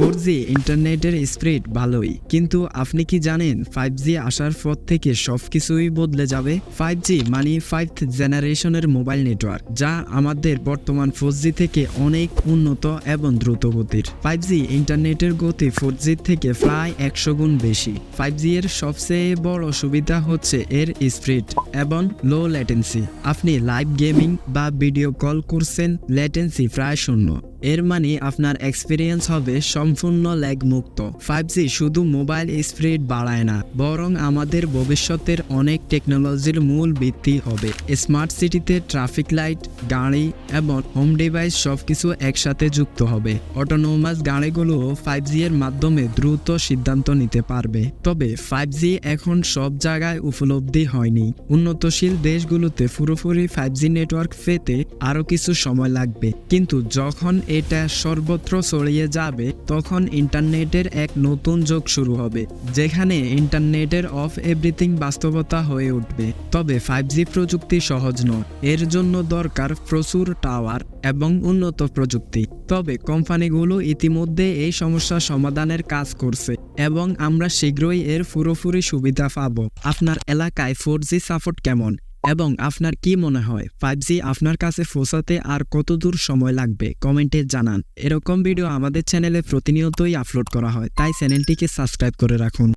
Four G ইন্টারনেটের speed ভালোই। কিন্তু আপনি কি জানেন ফাইভ জি আসার পর থেকে সব কিছুই বদলে যাবে? ফাইভ জি মানে ফাইভ জেনারেশনের মোবাইল নেটওয়ার্ক, যা আমাদের বর্তমান ফোর জি থেকে অনেক উন্নত এবং দ্রুত গতির ফাইভ জি ইন্টারনেটের গতি ফোর জি থেকে প্রায় একশো গুণ বেশি। ফাইভ জি এর সবচেয়ে বড় সুবিধা হচ্ছে এর স্পিড এবং লো ল্যাটেন্সি। আপনি লাইভ গেমিং বা ভিডিও কল করছেন, ল্যাটেন্সি প্রায় শূন্য। এর মানে আপনার এক্সপিরিয়েন্স হবে সম্পূর্ণ ল্যাগ মুক্ত ফাইভ জি শুধু মোবাইল স্পিড বাড়ায় না, বরং আমাদের ভবিষ্যতের অনেক টেকনোলজির মূল ভিত্তি হবে। স্মার্ট সিটিতে ট্রাফিক লাইট গাড়ি এবং হোম ডিভাইস সবকিছু একসাথে যুক্ত হবে। অটোনোমাস গাড়িগুলো ফাইভ জি এর মাধ্যমে দ্রুত সিদ্ধান্ত নিতে পারবে। তবে ফাইভ জি এখন সব জায়গায় উপলব্ধি হয়নি। উন্নতশীল দেশগুলোতে পুরোপুরি ফাইভ জি নেটওয়ার্ক পেতে আরও কিছু সময় লাগবে। কিন্তু যখন এটা সর্বত্র ছড়িয়ে যাবে, তখন ইন্টারনেটের এক নতুন যুগ শুরু হবে, যেখানে ইন্টারনেটের অফ এভরিথিং বাস্তবতা হয়ে উঠবে। তবে ফাইভ জি প্রযুক্তি সহজ নয়, এর জন্য দরকার প্রচুর টাওয়ার এবং উন্নত প্রযুক্তি। তবে কোম্পানিগুলো ইতিমধ্যে এই সমস্যা সমাধানের কাজ করছে এবং আমরা শীঘ্রই এর পুরোপুরি সুবিধা পাব। আপনার এলাকায় ফোর জি সাপোর্ট কেমন? এবং আপনার কি মনে হয়? ফাইভ জি আপনার কাছে পৌঁছাতে আর কতদূর সময় লাগবে? কমেন্টে জানান। এরকম ভিডিও আমাদের চ্যানেলে প্রতিনিয়তই আপলোড করা হয়, তাই চ্যানেলটিকে সাবস্ক্রাইব করে রাখুন।